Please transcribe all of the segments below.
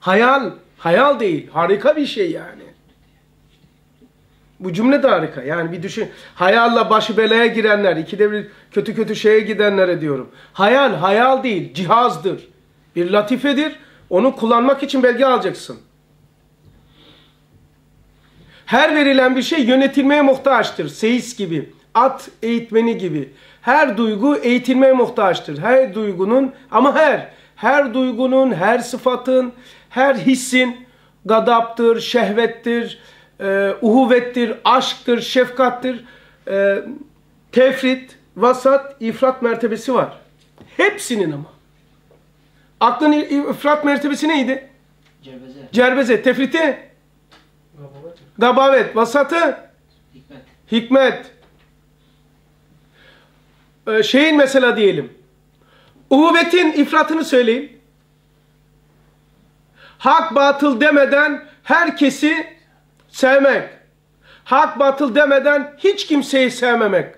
Hayal, hayal değil. Harika bir şey yani. Bu cümle de harika. Yani bir düşün. Hayalla başı belaya girenler, ikide bir kötü kötü şeye gidenlere diyorum. Hayal, hayal değil, cihazdır. Bir latifedir. Onu kullanmak için belge alacaksın. Her verilen bir şey yönetilmeye muhtaçtır. Seyis gibi, at eğitmeni gibi. Her duygu eğitilmeye muhtaçtır. Her duygunun ama her, her duygunun, her sıfatın, her hissin gadaptır, şehvettir, e, uhuvvettir, aşktır, şefkattir, e, tefrit, vasat, ifrat mertebesi var. Hepsinin ama. Aklın ifrat mertebesi neydi? Cerbeze. Cerbeze, tefriti, gabavet, vasatı, Hikmet. hikmet. Ee, şeyin mesela diyelim. Uhuvvetin ifratını söyleyin. Hak batıl demeden herkesi sevmek. Hak batıl demeden hiç kimseyi sevmemek.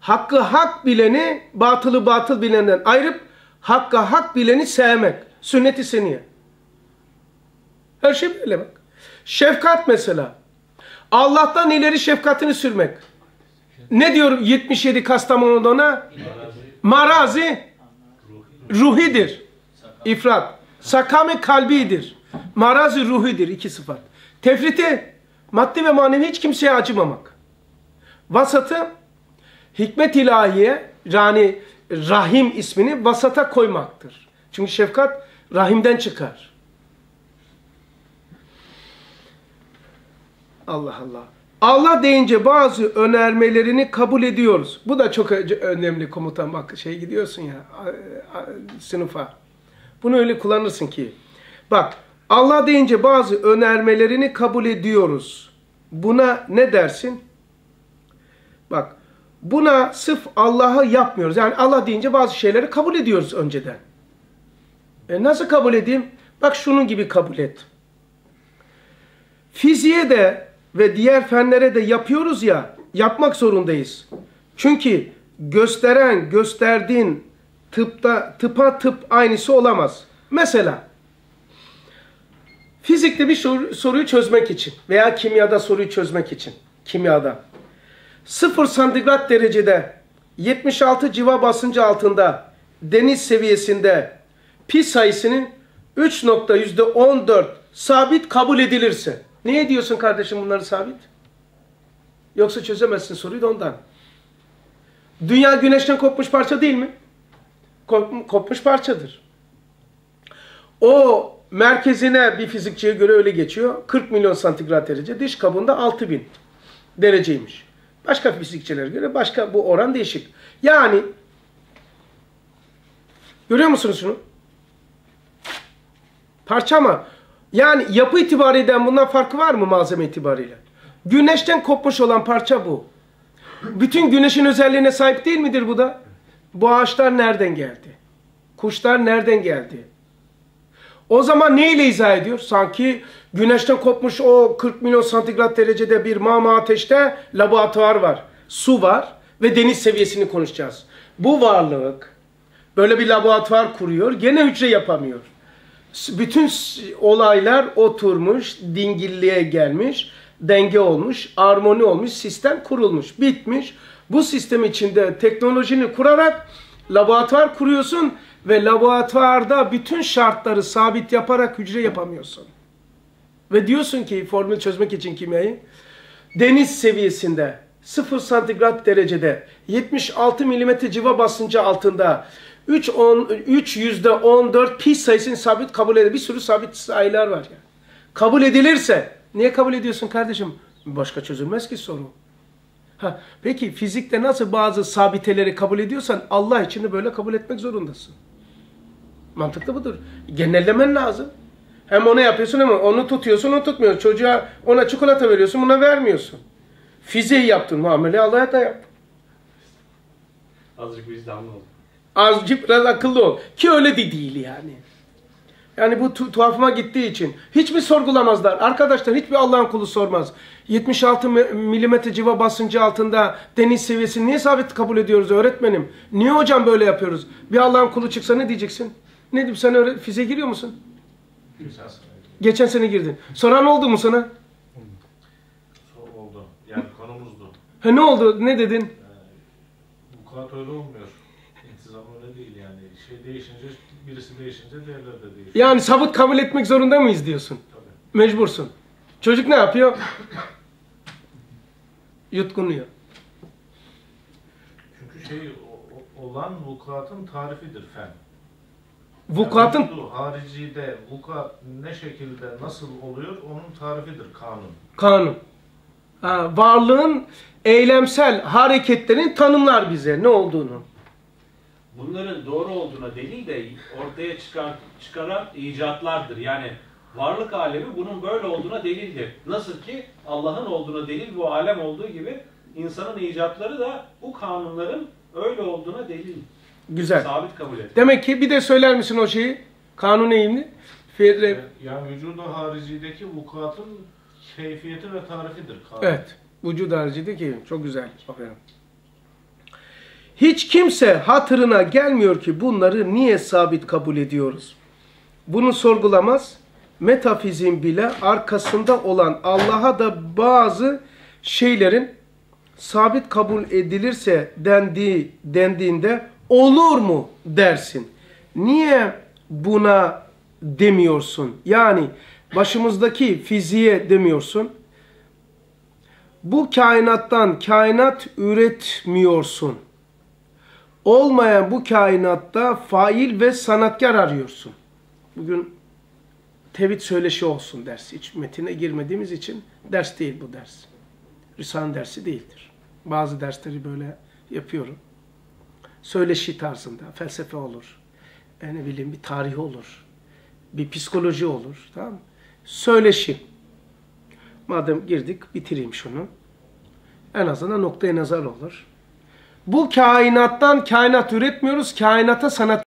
Hakkı hak bileni, batılı batıl bilenden ayırıp hakka hak bileni sevmek. Sünnet-i seniye. Her şey böyle bak. Şefkat mesela. Allah'tan ileri şefkatini sürmek. Ne diyor 77 Kastamonu'da ona? Marazi ruhidir. İfrat. Sakame kalbidir. Marazi ruhidir. iki sıfat. Tefriti maddi ve manevi hiç kimseye acımamak. Vasatı hikmet ilahiye yani rahim ismini vasata koymaktır. Çünkü şefkat rahimden çıkar. Allah Allah. Allah deyince bazı önermelerini kabul ediyoruz. Bu da çok önemli komutan. Bak şey gidiyorsun ya sınıfa. Bunu öyle kullanırsın ki. Bak Allah deyince bazı önermelerini kabul ediyoruz. Buna ne dersin? Bak buna sırf Allah'ı yapmıyoruz. Yani Allah deyince bazı şeyleri kabul ediyoruz önceden. E nasıl kabul edeyim? Bak şunun gibi kabul et. Fiziğe de ve diğer fenlere de yapıyoruz ya, yapmak zorundayız. Çünkü gösteren, gösterdiğin tıpta, tıpa tıp aynısı olamaz. Mesela, fizikte bir soru- soruyu çözmek için veya kimyada soruyu çözmek için, kimyada. 0 santigrat derecede 76 civa basıncı altında deniz seviyesinde pi sayısının 3.14 sabit kabul edilirse. Niye diyorsun kardeşim bunları sabit? Yoksa çözemezsin soruyu da ondan. Dünya güneşten kopmuş parça değil mi? Kop- kopmuş parçadır. O merkezine bir fizikçiye göre öyle geçiyor. 40 milyon santigrat derece. Dış kabuğunda 6000 dereceymiş. Başka fizikçilere göre başka bu oran değişik. Yani görüyor musunuz şunu? Parça ama yani yapı itibariyle bundan farkı var mı malzeme itibariyle? Güneşten kopmuş olan parça bu. Bütün güneşin özelliğine sahip değil midir bu da? Bu ağaçlar nereden geldi? Kuşlar nereden geldi? O zaman neyle izah ediyor? Sanki güneşten kopmuş o 40 milyon santigrat derecede bir mama ateşte laboratuvar var. Su var ve deniz seviyesini konuşacağız. Bu varlık böyle bir laboratuvar kuruyor. Gene hücre yapamıyor. Bütün olaylar oturmuş, dingilliğe gelmiş, denge olmuş, armoni olmuş, sistem kurulmuş, bitmiş. Bu sistem içinde teknolojini kurarak laboratuvar kuruyorsun ve laboratuvarda bütün şartları sabit yaparak hücre yapamıyorsun. Ve diyorsun ki formül çözmek için kimyayı deniz seviyesinde 0 santigrat derecede 76 milimetre civa basıncı altında 3, 10, 3 yüzde 14 pi sayısını sabit kabul edilir. Bir sürü sabit sayılar var ya. Kabul edilirse niye kabul ediyorsun kardeşim? Başka çözülmez ki sorun. Ha, peki fizikte nasıl bazı sabiteleri kabul ediyorsan Allah için de böyle kabul etmek zorundasın. Mantıklı budur. Genellemen lazım. Hem onu yapıyorsun ama onu tutuyorsun, onu tutmuyorsun. Çocuğa ona çikolata veriyorsun, buna vermiyorsun. Fiziği yaptın, muamele Allah'a da yap. Azıcık vicdanlı ol. Azıcık biraz akıllı ol. Ki öyle de değil yani. Yani bu tu- tuhafıma gittiği için. Hiç mi sorgulamazlar? Arkadaşlar hiçbir Allah'ın kulu sormaz. 76 mi- milimetre civa basıncı altında deniz seviyesini niye sabit kabul ediyoruz öğretmenim? Niye hocam böyle yapıyoruz? Bir Allah'ın kulu çıksa ne diyeceksin? Ne diyeyim sen öyle fiziğe giriyor musun? Geçen sene girdin. Soran oldu mu sana? oldu. Yani konumuzdu. Ha ne oldu? Ne dedin? Vukuat öyle olmuyor. İntizam öyle değil yani. Şey değişince, birisi değişince diğerleri de değişiyor. Yani sabıt kabul etmek zorunda mıyız diyorsun? Tabii. Mecbursun. Çocuk ne yapıyor? Yutkunuyor. Çünkü şey o- olan vukuatın tarifidir fen. Vukuatın Yani vücudu haricide vukuat ne şekilde nasıl oluyor onun tarifidir kanun. kanun. Ha, varlığın eylemsel hareketlerin tanımlar bize ne olduğunu. Bunların doğru olduğuna delil de ortaya çıkar, çıkaran icatlardır. Yani varlık alemi bunun böyle olduğuna delildir. Nasıl ki Allah'ın olduğuna delil bu alem olduğu gibi insanın icatları da bu kanunların öyle olduğuna delil. Güzel. Sabit kabul edilir. Demek ki bir de söyler misin o şeyi? Kanun eğimli. Fe- Yani vücudu haricideki vukuatın keyfiyeti ve tarifidir kanun. Evet. Vücud haricinde ki çok güzel. Aferin. Hiç kimse hatırına gelmiyor ki bunları niye sabit kabul ediyoruz? Bunu sorgulamaz. Metafizin bile arkasında olan Allah'a da bazı şeylerin sabit kabul edilirse dendiği dendiğinde olur mu dersin. Niye buna demiyorsun? Yani başımızdaki fiziğe demiyorsun. Bu kainattan kainat üretmiyorsun. Olmayan bu kainatta fail ve sanatkar arıyorsun. Bugün tevhid söyleşi olsun dersi. Hiç metine girmediğimiz için ders değil bu ders. Risale dersi değildir. Bazı dersleri böyle yapıyorum. Söyleşi tarzında. Felsefe olur. E ne bileyim bir tarih olur. Bir psikoloji olur. Tamam mı? Söyleşi. Madem girdik bitireyim şunu. En azından noktaya nazar olur. Bu kainattan kainat üretmiyoruz. Kainata sanat